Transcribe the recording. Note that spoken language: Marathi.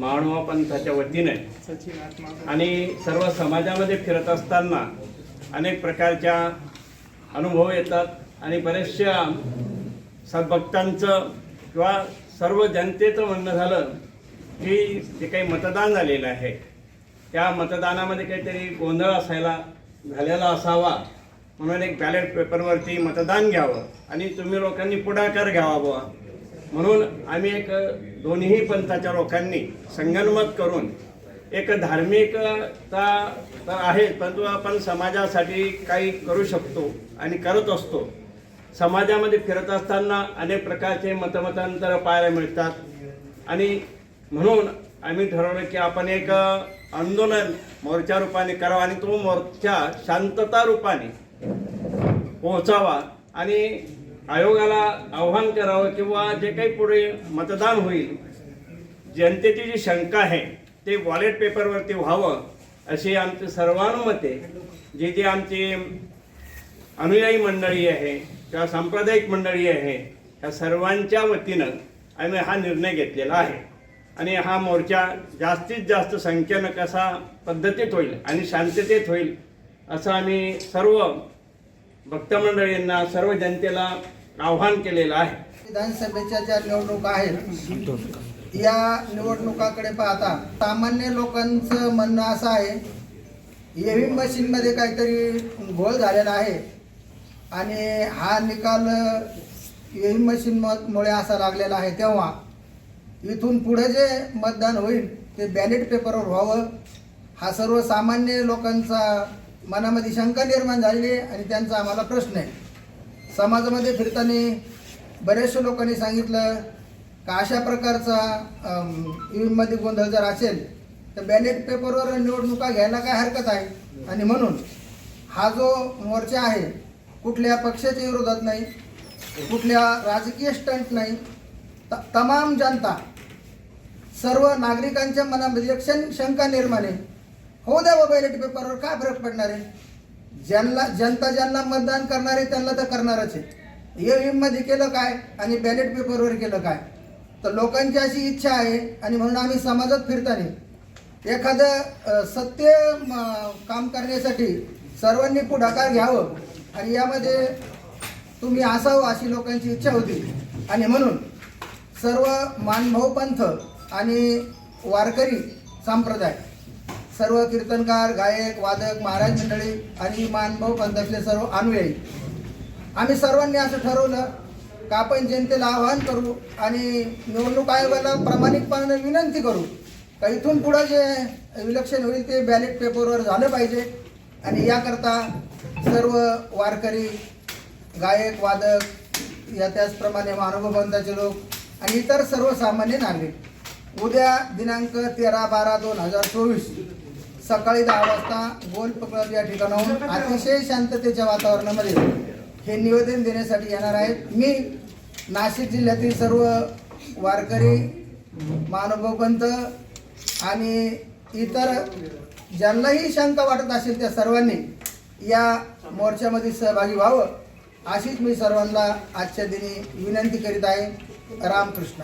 महानुभाव पंथाच्या वतीने. आणि सर्व समाजामध्ये फिरत असताना अनेक प्रकारच्या अनुभव येतात. आणि बरेचशा सद्भक्तांचं किंवा सर्व जनतेचं म्हणणं झालं की जे काही मतदान झालेलं आहे त्या मतदानामध्ये काहीतरी गोंधळ असायला झालेला असावा म्हणून एक बॅलेट पेपरवरती मतदान घ्यावं. आणि तुम्ही लोकांनी पुढाकार घ्यावा बुवा. म्हणून आम्ही एक दोन्ही पंथाच्या लोकांनी संगनमत करून एक धार्मिकता तर आहे परंतु आपण समाजासाठी काही करू शकतो आणि करत असतो. समाजामध्ये फिरत असताना अनेक प्रकारचे मतमतांतर पाहायला मिळतात. आणि म्हणून आम्ही ठरवलं की आपण एक आंदोलन मोर्चा रूपाने करावा आणि तो मोर्चा शांतता रूपाने पोहोचावा आणि आयोगाला आव्हान करावं किंवा जे काही पुढे मतदान होईल जनतेची जी शंका आहे ते वॉलेट पेपरवरती व्हावं अशी आमची सर्वानुमते जे जे आमची अनुयायी मंडळी आहे किंवा सांप्रदायिक मंडळी आहे या सर्वांच्या वतीनं आम्ही हा निर्णय घेतलेला आहे. आणि हा मोर्चा जास्तीत जास्त संख्येनं कसा पद्धतीत होईल आणि शांततेत होईल असं आम्ही सर्व भक्तमंडळींना सर्व जनतेला आव्हान केलेलं आहे. विधानसभेच्या ज्या निवडणुका आहेत या निवडणुकाकडे पाहता सामान्य लोकांचं म्हणणं असं आहे ईव्हीएम मशीनमध्ये काहीतरी घोळ झालेला आहे आणि हा निकाल ईव्हीएम मशीन मुळे असा लागलेला आहे. तेव्हा इथून पुढे जे मतदान होईल ते बॅलेट पेपरवर व्हावं. हा सर्वसामान्य लोकांचा मनामध्ये शंका निर्माण झालेली आहे आणि त्यांचा आम्हाला प्रश्न आहे. समाजामध्ये फिरताना बऱ्याचशा लोकांनी सांगितलं का अशा प्रकारचा मध्ये गोंधळ जर असेल तर बॅलेट पेपरवर निवडणुका घ्यायला काय हरकत आहे? आणि म्हणून हा जो मोर्चा आहे कुठल्या पक्षाच्या विरोधात नाही कुठल्या राजकीय स्टंट नाही त- तमाम जनता सर्व नागरिकांच्या मनामध्ये एक शंका निर्माण आहे. हो द्या बॅलेट पेपरवर काय फरक पडणार आहे? ज्यांना जनता ज्यांना मतदान करणार आहे त्यांना तर करणारच आहे. ईव्हीएममध्ये केलं काय आणि बॅलेट पेपरवर केलं काय? तर लोकांची अशी इच्छा आहे आणि म्हणून आम्ही समाजात फिरताना एखादं सत्य काम करण्यासाठी सर्वांनी पुढाकार घ्यावं आणि यामध्ये तुम्ही असावं अशी लोकांची इच्छा होती. आणि म्हणून सर्व मानभाऊ पंथ आणि वारकरी संप्रदाय सर्व कीर्तनकार गायक वादक महाराज मंडळी आणि मानभाऊ पंथातले सर्व अनुयायी. आम्ही सर्वांनी असं ठरवलं का आपण जनतेला आवाहन करू आणि निवडणूक आयोगाला प्रामाणिकपणाने विनंती करू का इथून पुढं जे इलेक्शन होईल ते बॅलेट पेपरवर झालं पाहिजे आणि याकरता सर्व वारकरी गायक वादक या त्याचप्रमाणे महानुभव पंथाचे लोक आणि इतर सर्वसामान्य नागरिक. उद्या दिनांक तेरा बारा दोन हजार चोवीस सकाळी दहा वाजता गोल क्लब या ठिकाणाहून. अतिशय शांततेच्या वातावरणामध्ये हे निवेदन देण्यासाठी येणार आहेत. मी नाशिक जिल्ह्यातील सर्व वारकरी मानवपंत आणि इतर ज्यांनाही शंका वाटत असेल त्या सर्वांनी या मोर्चामध्ये सहभागी व्हावं अशीच मी सर्वांना आजच्या दिनी विनंती करीत आहे. रामकृष्ण.